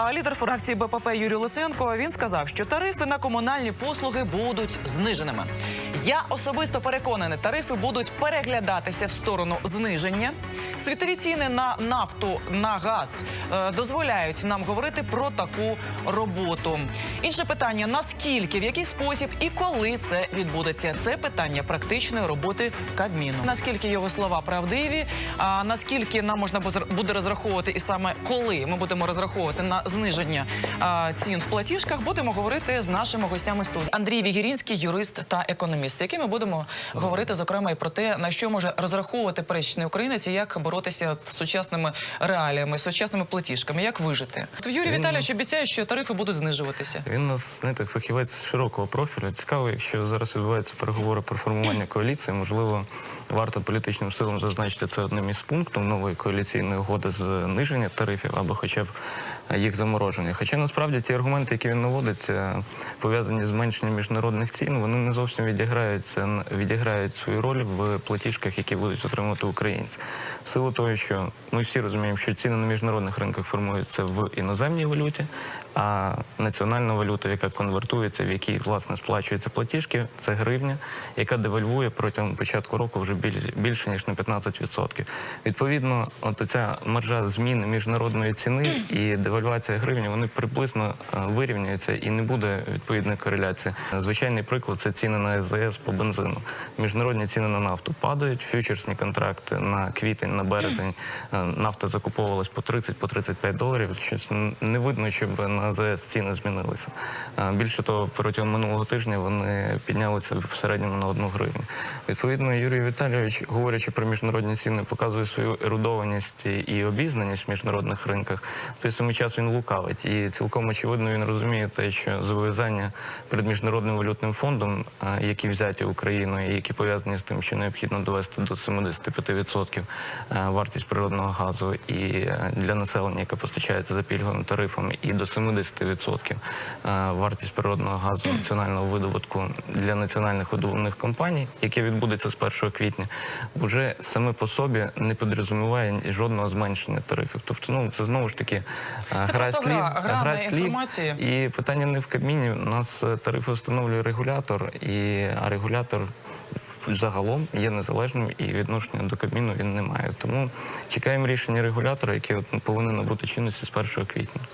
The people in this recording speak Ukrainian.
А лідер фракції БПП Юрій Луценко він сказав, що тарифи на комунальні послуги будуть зниженими. Я особисто переконаний, тарифи будуть переглядатися в сторону зниження. Світові ціни на нафту на газ е, дозволяють нам говорити про таку роботу. Інше питання: наскільки, в який спосіб і коли це відбудеться? Це питання практичної роботи Кабміну. Наскільки його слова правдиві? А наскільки нам можна бу- буде розраховувати, і саме коли ми будемо розраховувати на зниження а, цін в платіжках, будемо говорити з нашими гостями студії. Андрій Вігірінський, юрист та економіст, який ми будемо говорити зокрема і про те, на що може розраховувати пересічний українець і як боротися з сучасними реаліями, з сучасними платіжками, як вижити. От Юрій Він Віталійович нас- обіцяє, що тарифи будуть знижуватися. Він нас знаєте, фахівець широкого профілю. Цікаво, якщо зараз відбуваються переговори про формування коаліції, можливо, варто політичним силам зазначити це одним із пунктів нової коаліційної угоди зниження тарифів або хоча б їх замороження. Хоча насправді ті аргументи, які він наводить, е, пов'язані з зменшенням міжнародних цін, вони не зовсім відіграються відіграють свою роль в платіжках, які будуть отримувати українці. В силу того, що ми всі розуміємо, що ціни на міжнародних ринках формуються в іноземній валюті, а національна валюта, яка конвертується, в якій власне сплачуються платіжки, це гривня, яка девальвує протягом початку року вже більше ніж на 15%. Відповідно, от ця маржа зміни міжнародної ціни і девальвація гривні, вони приблизно е, вирівнюються і не буде відповідної кореляції. Звичайний приклад це ціни на СЗС по бензину. Міжнародні ціни на нафту падають, фьючерсні контракти на квітень, на березень е, нафта закуповувалась по 30 по 35 доларів. Не видно, щоб на АЗС ціни змінилися. Е, Більше того, протягом минулого тижня вони піднялися в середньому на одну гривню. Відповідно, Юрій Віталійович, говорячи про міжнародні ціни, показує свою ерудованість і- і обізнаність в міжнародних ринках. В той самий час він лукавить. І цілком очевидно він розуміє те, що зобов'язання перед міжнародним валютним фондом, е, які взяті Україною, які пов'язані з тим, що необхідно довести до 75% е, вартість природного газу і е, для населення, яке постачається за пільговими тарифами, і до 70% е, вартість природного газу національного видобутку для національних видобувних компаній, яке відбудеться з 1 квітня, вже саме по собі не підрозуміває жодного зменшення тарифів. Тобто, ну це знову ж таки гра слів, гра- інформації. і питання не в Кабміні. У нас тарифи встановлює регулятор, і регулятор загалом є незалежним і відношення до Кабміну він не має. Тому чекаємо рішення регулятора, яке повинно набути чинності з 1 квітня.